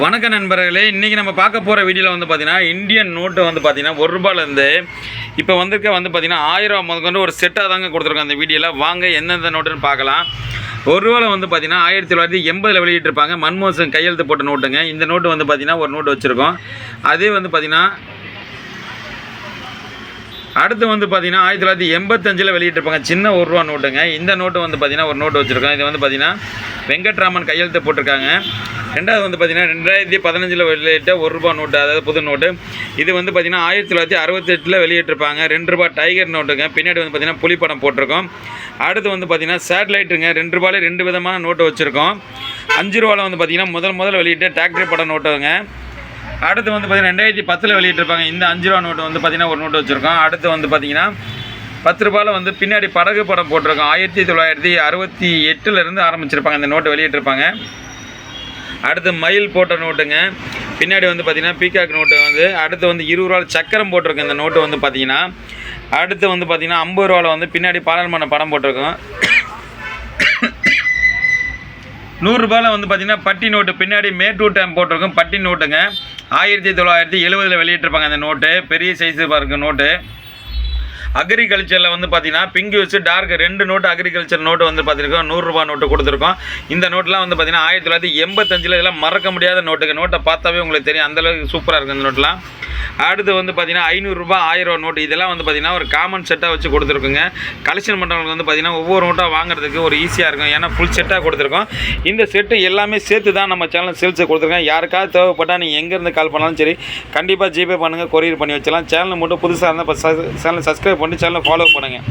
வணக்க நண்பர்களே இன்றைக்கி நம்ம பார்க்க போகிற வீடியோவில் வந்து பார்த்திங்கன்னா இந்தியன் நோட்டு வந்து பார்த்தீங்கன்னா ஒரு ரூபாயிலேருந்து இப்போ வந்திருக்க வந்து பார்த்திங்கன்னா ஆயிரம் ரூபா முதற்கொண்டு ஒரு செட்டாக தாங்க கொடுத்துருக்கோம் அந்த வீடியோவில் வாங்க எந்தெந்த நோட்டுன்னு பார்க்கலாம். ஒரு ரூபாவில் வந்து பார்த்தீங்கன்னா ஆயிரத்தி தொள்ளாயிரத்தி எண்பதில் வெளியிட்டிருப்பாங்க மன்மோகன் கையெழுத்து போட்ட நோட்டுங்க. இந்த நோட்டு வந்து பார்த்தீங்கன்னா ஒரு நோட்டு வச்சுருக்கோம். அதே வந்து பார்த்தீங்கன்னா அடுத்து வந்து பார்த்தீங்கன்னா ஆயிரத்தி தொள்ளாயிரத்தி எண்பத்தஞ்சில் வெளியிட்டிருப்பாங்க. சின்ன ஒரு ரூபா நோட்டுங்க. இந்த நோட்டு வந்து பார்த்தீங்கன்னா ஒரு நோட்டு வச்சுருக்கோம் இது வந்து பார்த்தீங்கன்னா வெங்கட்ராமன் கையெழுத்து போட்டிருக்காங்க. ரெண்டாவது வந்து பார்த்தீங்கன்னா ரெண்டாயிரத்தி பதினஞ்சில் வெளியிட்ட ஒரு ரூபா நோட்டு அதாவது புது நோட்டு. இது வந்து பார்த்தீங்கன்னா ஆயிரத்தி தொள்ளாயிரத்தி அறுபத்தெட்டில் வெளியிட்டிருப்பாங்க. ரெண்டு ரூபா டைகர் நோட்டுங்க. பின்னாடி வந்து பார்த்தீங்கன்னா புலிப்படம் போட்டிருக்கோம். அடுத்து வந்து பார்த்தீங்கன்னா சேட்டலைட்டுங்க. ரெண்டு ரூபாயில் ரெண்டு விதமான நோட்டு வச்சுருக்கோம். அஞ்சு ரூபாவில் வந்து பார்த்தீங்கன்னா முதல் முதல் வெளியிட்ட டிராக்டர் படம் நோட்டுங்க. அடுத்து வந்து பார்த்தீங்கன்னா ரெண்டாயிரத்தி பத்தில் வெளியிட்டிருப்பாங்க. இந்த அஞ்சு ரூபா நோட்டு வந்து பார்த்தீங்கன்னா ஒரு நோட்டு வச்சுருக்கோம். அடுத்து வந்து பார்த்தீங்கன்னா பத்து ரூபாயில் வந்து பின்னாடி படகு படம் போட்டிருக்கோம். ஆயிரத்தி தொள்ளாயிரத்தி அறுபத்தி எட்டுலேருந்து ஆரம்பிச்சிருப்பாங்க. இந்த நோட்டு வெளியிட்டிருப்பாங்க. அடுத்து மயில் போட்ட நோட்டுங்க. பின்னாடி வந்து பார்த்திங்கன்னா பீகாக் நோட்டு வந்து அடுத்து வந்து இருபது ரூபா சக்கரம் போட்டிருக்கு இந்த நோட்டு வந்து பார்த்திங்கன்னா அடுத்து வந்து பார்த்திங்கன்னா ஐம்பது ரூபாவில் வந்து பின்னாடி பாராளுமன்ற படம் போட்டிருக்கோம். நூறுரூபாவில் வந்து பார்த்தீங்கன்னா பட்டி நோட்டு பின்னாடி மேட்டூர் டேம் போட்டிருக்கும். பட்டி நோட்டுங்க. ஆயிரத்தி தொள்ளாயிரத்தி எழுபதில் வெளியிட்டிருப்பாங்க அந்த நோட்டு பெரிய சைஸு பாருங்க நோட்டு அக்ரிகல்ச்சரில் வந்து பார்த்தீங்கன்னா பிங்க் வச்சு டார்க் ரெண்டு நோட்டு அக்ரிகல்ச்சர் நோட்டு வந்து பார்த்துருக்கோம் நூறுரூபா நோட்டு கொடுத்துருக்கோம். இந்த நோட்லாம் வந்து பார்த்தீங்கன்னா ஆயிரத்தி தொள்ளாயிரத்தி எண்பத்தஞ்சில் இதெல்லாம் மறக்க முடியாத நோட்டுக்கு நோட்டை பார்த்தாவே உங்களுக்கு தெரியும். அந்தளவுக்கு சூப்பராக இருக்குது இந்த நோட்லாம் அடுத்து வந்து பார்த்தீங்கன்னா ஐநூறுரூபா ஆயிரம் ரூபா நோட்டு. இதெல்லாம் வந்து பார்த்தீங்கன்னா ஒரு காமன் செட்டாக வச்சு கொடுத்துருக்குங்க. கலெக்ஷன் பண்ணுறவங்களுக்கு வந்து பார்த்தீங்கன்னா ஒவ்வொரு நோட்டாக வாங்குறதுக்கு ஒரு ஈஸியாக இருக்கும். ஏன்னா ஃபுல் செட்டாக கொடுத்துருக்கோம். இந்த செட்டு எல்லாமே சேர்த்து தான் நம்ம சேனல் சேல்ஸை கொடுத்துருக்கோம். யாருக்காவது தேவைப்பட்டால் நீங்கள் எங்கேருந்து கால் பண்ணாலும் சரி கண்டிப்பாக ஜிபே பண்ணுங்கள் கொரியர் பண்ணி வச்சலாம் சேனல் மட்டும் புதுசாக இருந்தால் இப்போ சேனலை சப்ஸ்கிரைப் பண்ணி சேனலை ஃபாலோ பண்ணுங்கள்